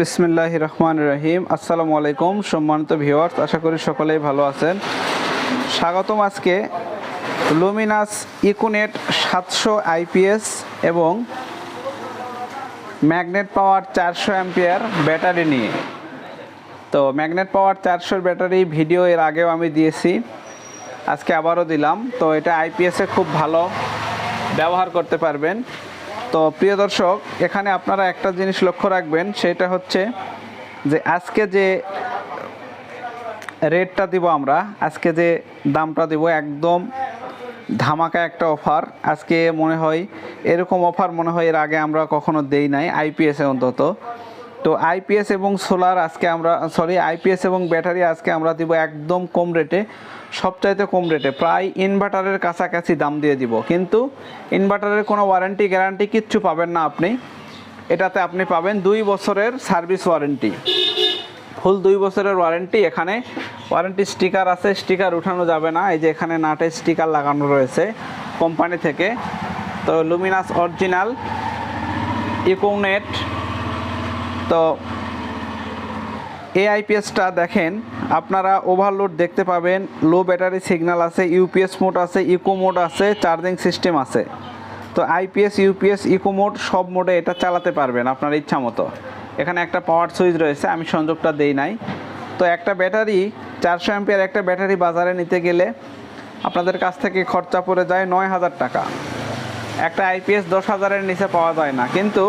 বিসমিল্লাহ রহমান রহিম। আসসালামু আলাইকুম, সম্মানিত ভিউয়ার্স, আশা করি সকলেই ভালো আছেন। স্বাগতম আজকে লুমিনাস ইকুনেট সাতশো আইপিএস এবং ম্যাগনেট পাওয়ার চারশো অ্যাম্পিয়ার ব্যাটারি নিয়ে। তো ম্যাগনেট পাওয়ার চারশোর ব্যাটারি ভিডিও এর আগেও আমি দিয়েছি, আজকে আবারও দিলাম। তো এটা আইপিএসে খুব ভালো ব্যবহার করতে পারবেন। তো প্রিয় দর্শক, এখানে আপনারা একটা জিনিস লক্ষ্য রাখবেন, সেটা হচ্ছে যে আজকে যে রেটটা দিব আমরা, আজকে যে দামটা দিব একদম ধামাকা একটা অফার। আজকে মনে হয় এরকম অফার মনে হয় এর আগে আমরা কখনো দেই নাই, আইপিএসে অন্তত। তো আইপিএস এবং সোলার আজকে আমরা সরি আইপিএস এবং ব্যাটারি আজকে আমরা দিব একদম কম রেটে সবচাইতে কম রেটে প্রায় ইনভার্টারের কাছাকাছি দাম দিয়ে দিব। কিন্তু ইনভার্টারের কোনো ওয়ারেন্টি গ্যারান্টি কিচ্ছু পাবেন না আপনি। এটাতে আপনি পাবেন দুই বছরের সার্ভিস ওয়ারেন্টি ফুল দুই বছরের ওয়ারেন্টি এখানে। ওয়ারেন্টি স্টিকার আছে স্টিকার উঠানো যাবে না। এই যে এখানে নাটের স্টিকার লাগানো রয়েছে কোম্পানি থেকে। তো লুমিনাস অরিজিনাল ইকোনেট তো এই আইপিএসটা দেখেন, আপনারা ওভারলোড দেখতে পাবেন লো ব্যাটারি সিগন্যাল আছে ইউপিএস মোড আছে ইকো মোড আছে চার্জিং সিস্টেম আছে। তো আইপিএস ইউপিএস ইকো মোড সব মোডে এটা চালাতে পারবেন আপনার ইচ্ছা মতো। এখানে একটা পাওয়ার সুইচ রয়েছে, আমি সংযোগটা দেই নাই। তো একটা ব্যাটারি চারশো অ্যাম্পিয়ার একটা ব্যাটারি বাজারে নিতে গেলে আপনাদের কাছ থেকে খরচা পড়ে যায় নয় হাজার টাকা। একটা আইপিএস দশ হাজারের নিচে পাওয়া যায় না। কিন্তু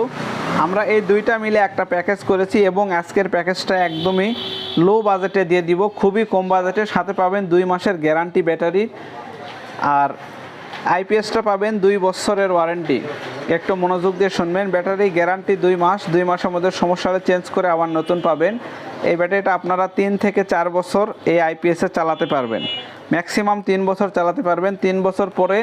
আমরা এই দুইটা মিলে একটা প্যাকেজ করেছি এবং আজকের প্যাকেজটা একদমই লো বাজেটে দিয়ে দিব, খুবই কম বাজেটে সাথে পাবেন দুই মাসের গ্যারান্টি ব্যাটারি আর আইপিএসটা পাবেন দুই বছরের ওয়ারেন্টি একটু মনোযোগ দিয়ে শুনবেন। ব্যাটারি গ্যারান্টি দুই মাস। দুই মাসের মধ্যে সমস্যাটা চেঞ্জ করে আবার নতুন পাবেন। এই ব্যাটারিটা আপনারা তিন থেকে চার বছর এই আইপিএসে চালাতে পারবেন। ম্যাক্সিমাম তিন বছর চালাতে পারবেন। তিন বছর পরে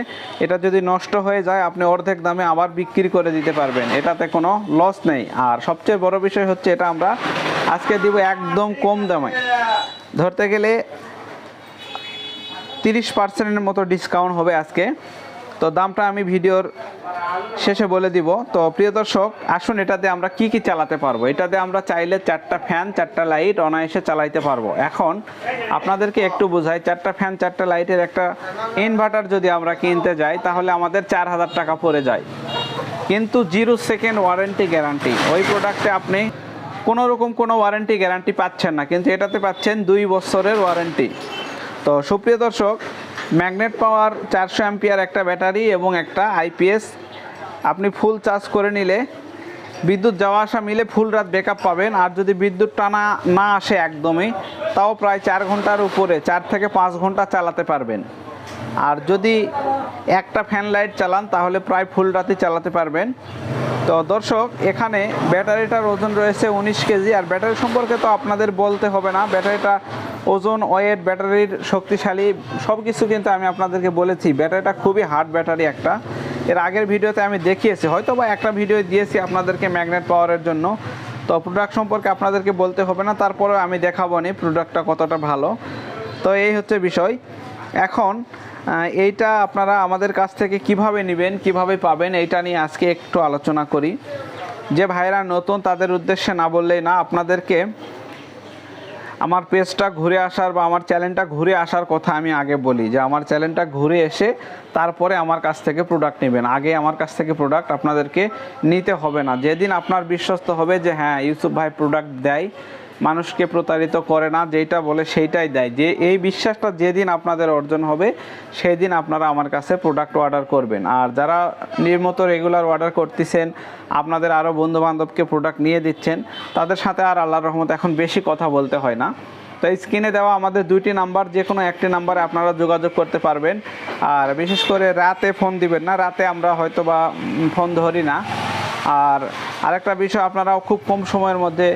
এটা যদি নষ্ট হয়ে যায়, আপনি অর্ধেক দামে আবার বিক্রি করে দিতে পারবেন। এটাতে কোনো লস নেই। আর সবচেয়ে বড় বিষয় হচ্ছে এটা আমরা আজকে দিব একদম কম দামে। ধরতে গেলে তিরিশ পার্সেন্টের মতো ডিসকাউন্ট হবে আজকে। তো দামটা আমি ভিডিওর শেষে বলে দিব, তো প্রিয় দর্শক, আসুন এটাতে আমরা কি কি চালাতে পারব? এটাতে আমরা চাইলে চারটা ফ্যান চারটা লাইট অনায়াসে চালাইতে পারব। এখন আপনাদেরকে একটু বোঝাই, চারটা ফ্যান চারটা লাইটের একটা ইনভার্টার যদি আমরা কিনতে যাই, তাহলে আমাদের চার হাজার টাকা পড়ে যায়। কিন্তু জিরো সেকেন্ড ওয়ারেন্টি গ্যারান্টি ওই প্রোডাক্টে আপনি কোনো রকম কোনো ওয়ারেন্টি গ্যারান্টি পাচ্ছেন না, কিন্তু এটাতে পাচ্ছেন দুই বছরের ওয়ারেন্টি তো সুপ্রিয় দর্শক ম্যাগনেট পাওয়ার চারশো অ্যাম্পিয়ার একটা ব্যাটারি এবং একটা আইপিএস আপনি ফুল চার্জ করে নিলে বিদ্যুৎ যাওয়া আসা মিলে ফুল রাত ব্যাকআপ পাবেন। আর যদি বিদ্যুৎ টানা না আসে একদমই, তাও প্রায় চার ঘণ্টার উপরে, চার থেকে পাঁচ ঘণ্টা চালাতে পারবেন। আর যদি একটা ফ্যান লাইট চালান, তাহলে প্রায় ফুল রাতে চালাতে পারবেন। তো দর্শক, এখানে ব্যাটারিটার ওজন রয়েছে উনিশ কেজি। আর ব্যাটারি সম্পর্কে তো আপনাদের বলতে হবে না। ব্যাটারিটা ওজন ওয়েট ব্যাটারির শক্তিশালী সব কিছু কিন্তু আমি আপনাদেরকে বলেছি। ব্যাটারিটা খুবই হার্ড ব্যাটারি একটা। এর আগের ভিডিওতে আমি দেখিয়েছি হয়তো বা একটা ভিডিও দিয়েছি আপনাদেরকে ম্যাগনেট পাওয়ারের জন্য। তো প্রোডাক্ট সম্পর্কে আপনাদেরকে বলতে হবে না, তারপরেও আমি দেখাবো নি প্রোডাক্টটা কতটা ভালো। তো এই হচ্ছে বিষয়। এখন এইটা আপনারা আমাদের কাছ থেকে কীভাবে নেবেন, কীভাবে পাবেন, এইটা নিয়ে আজকে একটু আলোচনা করি। যে ভাইরা নতুন, তাদের উদ্দেশ্যে না বললেই না, আপনাদেরকে আমার পেজটা ঘুরে আসার বা আমার চ্যানেলটা ঘুরে আসার কথা আমি আগে বলি, যে আমার চ্যানেলটা ঘুরে এসে তারপরে আমার কাছ থেকে প্রোডাক্ট নেবেন। আগে আমার কাছ থেকে প্রোডাক্ট আপনাদেরকে নিতে হবে না। যেদিন আপনার বিশ্বস্ত হবে যে হ্যাঁ ইউসুফ ভাই প্রোডাক্ট দেয় মানুষকে প্রতারিত করে না যেটা বলে সেইটাই দেয়। যে এই বিশ্বাসটা যেদিন আপনাদের অর্জন হবে সেই দিন আপনারা আমার কাছে প্রোডাক্ট অর্ডার করবেন। আর যারা নিয়মিত রেগুলার অর্ডার করতেছেন, আপনাদের আরও বন্ধু বান্ধবকে প্রোডাক্ট নিয়ে দিচ্ছেন, তাদের সাথে আর আল্লাহর রহমত এখন বেশি কথা বলতে হয় না। তো স্ক্রিনে দেওয়া আমাদের দুইটি নাম্বার যে কোনো একটি নাম্বারে আপনারা যোগাযোগ করতে পারবেন। আর বিশেষ করে রাতে ফোন দিবেন না, রাতে আমরা হয়তো বা ফোন ধরি না। আর আরেকটা বিষয়, আপনারাও খুব কম সময়ের মধ্যে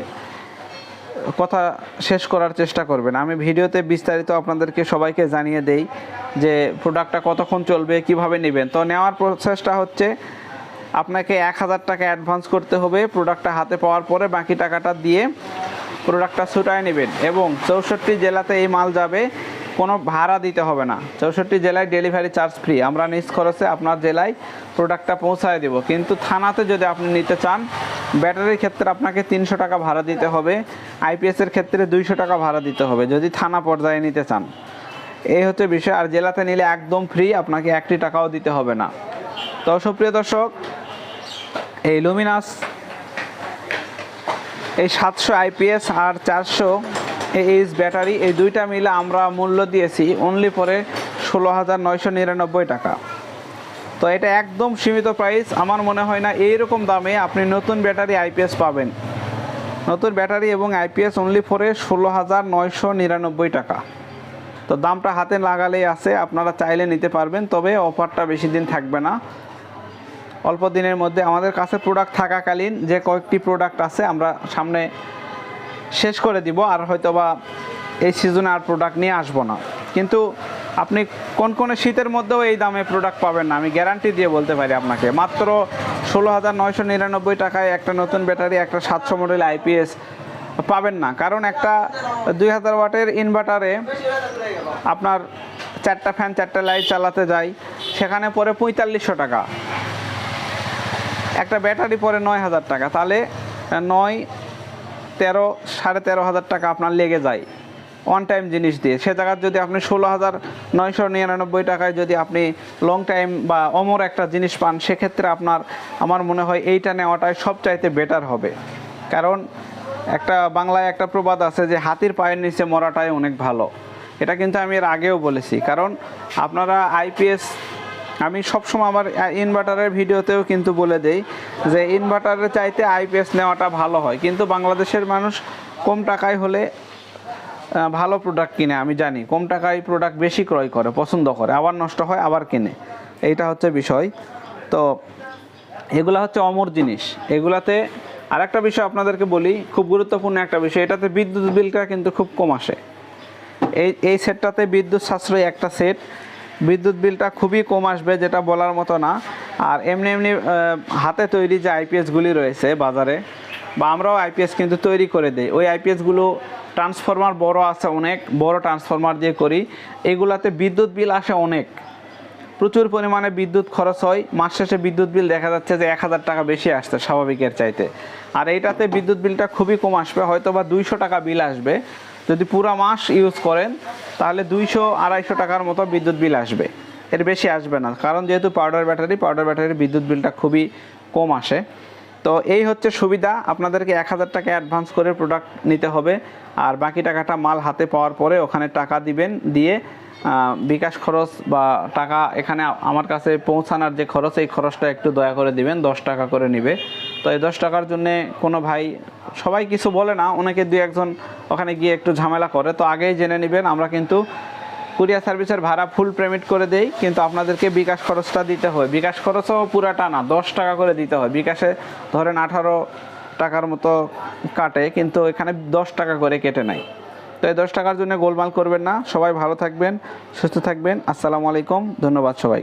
কথা শেষ করার চেষ্টা করবেন। আমি ভিডিওতে বিস্তারিত আপনাদেরকে সবাইকে জানিয়ে দেই যে প্রোডাক্টটা কতক্ষণ চলবে, কীভাবে নেবেন। তো নেওয়ার প্রসেসটা হচ্ছে, আপনাকে এক হাজার টাকা অ্যাডভান্স করতে হবে প্রোডাক্টটা হাতে পাওয়ার পরে, বাকি টাকাটা দিয়ে প্রোডাক্টটা ছুটায় নেবেন। এবং চৌষট্টি জেলাতে এই মাল যাবে কোনো ভাড়া দিতে হবে না। চৌষট্টি জেলায় ডেলিভারি চার্জ ফ্রি আমরা নিজ খরচে আপনার জেলায় প্রোডাক্টটা পৌঁছায় দেব। কিন্তু থানাতে যদি আপনি নিতে চান ব্যাটারির ক্ষেত্রে আপনাকে তিনশো টাকা ভাড়া দিতে হবে আইপিএসের ক্ষেত্রে দুইশো টাকা ভাড়া দিতে হবে, যদি থানা পর্যায়ে নিতে চান। এই হচ্ছে বিষয়। আর জেলাতে নিলে একদম ফ্রি আপনাকে একটি টাকাও দিতে হবে না। তো সুপ্রিয় দর্শক, এই লুমিনাস এই সাতশো আইপিএস আর চারশো এইচ ব্যাটারি এই দুইটা মিলে আমরা মূল্য দিয়েছি অনলি পরে ষোলো হাজার নয়শো নিরানব্বই টাকা। তো এটা একদম সীমিত প্রাইস আমার মনে হয় না এইরকম দামে আপনি নতুন ব্যাটারি আইপিএস পাবেন। নতুন ব্যাটারি এবং আইপিএস অনলি ফরে ষোলো হাজার নয়শো নিরানব্বই টাকা। তো দামটা হাতে লাগালেই আছে, আপনারা চাইলে নিতে পারবেন, তবে অফারটা বেশি দিন থাকবে না। অল্প দিনের মধ্যে আমাদের কাছে প্রোডাক্ট থাকাকালীন যে কয়েকটি প্রোডাক্ট আছে, আমরা সামনে শেষ করে দিব আর হয়তো বা এই সিজনে আর প্রোডাক্ট নিয়ে আসব না। কিন্তু আপনি কোন কোন শীতের মধ্যেও এই দামে প্রোডাক্ট পাবেন না, আমি গ্যারান্টি দিয়ে বলতে পারি আপনাকে। মাত্র ষোলো হাজার নয়শো নিরানব্বই টাকায় একটা নতুন ব্যাটারি একটা সাতশো মডেল আইপিএস পাবেন না। কারণ একটা দুই হাজার ওয়াটের ইনভার্টারে আপনার চারটা ফ্যান চারটা লাইট চালাতে যাই সেখানে পরে পঁয়তাল্লিশশো টাকা। একটা ব্যাটারি পরে নয় হাজার টাকা। তাহলে নয় তেরো, সাড়ে তেরো হাজার টাকা আপনার লেগে যায়। ওয়ান টাইম জিনিস দিয়ে। সে জায়গার যদি আপনি ষোলো হাজার নয়শো নিরানব্বই টাকায় যদি আপনি লং টাইম বা অমর একটা জিনিস পান, সেক্ষেত্রে আপনার, আমার মনে হয় এইটা নেওয়াটাই সবচাইতে বেটার হবে। কারণ একটা বাংলায় একটা প্রবাদ আছে যে, হাতির পায়ের নিচে মরাটাই অনেক ভালো। এটা কিন্তু আমি এর আগেও বলেছি। কারণ আপনারা আইপিএস আমি সবসময় আমার ইনভার্টারের ভিডিওতেও কিন্তু বলে দেই যে ইনভার্টারের চাইতে আইপিএস নেওয়াটা ভালো হয়। কিন্তু বাংলাদেশের মানুষ কম টাকায় হলে ভালো প্রোডাক্ট কিনে, আমি জানি। কম টাকায় প্রোডাক্ট বেশি ক্রয় করে, পছন্দ করে, আবার নষ্ট হয়, আবার কিনে। এইটা হচ্ছে বিষয়। তো এগুলা হচ্ছে অমর জিনিস। এগুলাতে আরেকটা বিষয় আপনাদেরকে বলি, খুব গুরুত্বপূর্ণ একটা বিষয়, এটাতে বিদ্যুৎ বিলটা কিন্তু খুব কম আসে। এই এই সেটটাতে বিদ্যুৎ সাশ্রয়ী একটা সেট বিদ্যুৎ বিলটা খুবই কম আসবে যেটা বলার মতো না। আর এমনি এমনি হাতে তৈরি যে আইপিএসগুলি রয়েছে বাজারে, বা আমরাও আইপিএস কিন্তু তৈরি করে দিই। ওই আইপিএসগুলো ট্রান্সফরমার বড় আছে অনেক, বড় ট্রান্সফরমার দিয়ে করি। এগুলাতে বিদ্যুৎ বিল আসে অনেক। প্রচুর পরিমাণে বিদ্যুৎ খরচ হয়। মাস শেষে বিদ্যুৎ বিল দেখা যাচ্ছে যে এক হাজার টাকা বেশি আসছে স্বাভাবিকের চাইতে। আর এইটাতে বিদ্যুৎ বিলটা খুবই কম আসবে হয়তো বা দুইশো টাকা বিল আসবে। যদি পুরো মাস ইউজ করেন, তাহলে দুইশো, আড়াইশো টাকার মতো বিদ্যুৎ বিল আসবে। এর বেশি আসবে না, কারণ যেহেতু পাউডার ব্যাটারি পাউডার ব্যাটারির বিদ্যুৎ বিলটা খুবই কম আসে। তো এই হচ্ছে সুবিধা, আপনাদেরকে এক হাজার টাকা অ্যাডভান্স করে প্রোডাক্ট নিতে হবে। আর বাকি টাকাটা মাল হাতে পাওয়ার পরে ওখানে টাকা দিবেন, দিয়ে বিকাশ খরচ বা টাকা এখানে আমার কাছে পৌঁছানোর যে খরচ, এই খরচটা একটু দয়া করে দিবেন, দশ টাকা করে নিবে। তো এই দশ টাকার জন্য কোনো ভাই, সবাই কিছু বলে না, অনেকে দু একজন ওখানে গিয়ে একটু ঝামেলা করে। তো আগেই জেনে নেবেন, আমরা কিন্তু কুরিয়ার সার্ভিসের ভাড়া ফুল পেমেন্ট করে দেই, কিন্তু আপনাদেরকে বিকাশ খরচটা দিতে হয়। বিকাশ খরচও পুরাটা না দশ টাকা করে দিতে হয়। বিকাশে ধরেন আঠারো টাকার মতো কাটে, কিন্তু এখানে দশ টাকা করে কেটে নেয়। তো এই দশ টাকার জন্য গোলমাল করবেন না। সবাই ভালো থাকবেন, সুস্থ থাকবেন। আসসালামু আলাইকুম, ধন্যবাদ সবাইকে।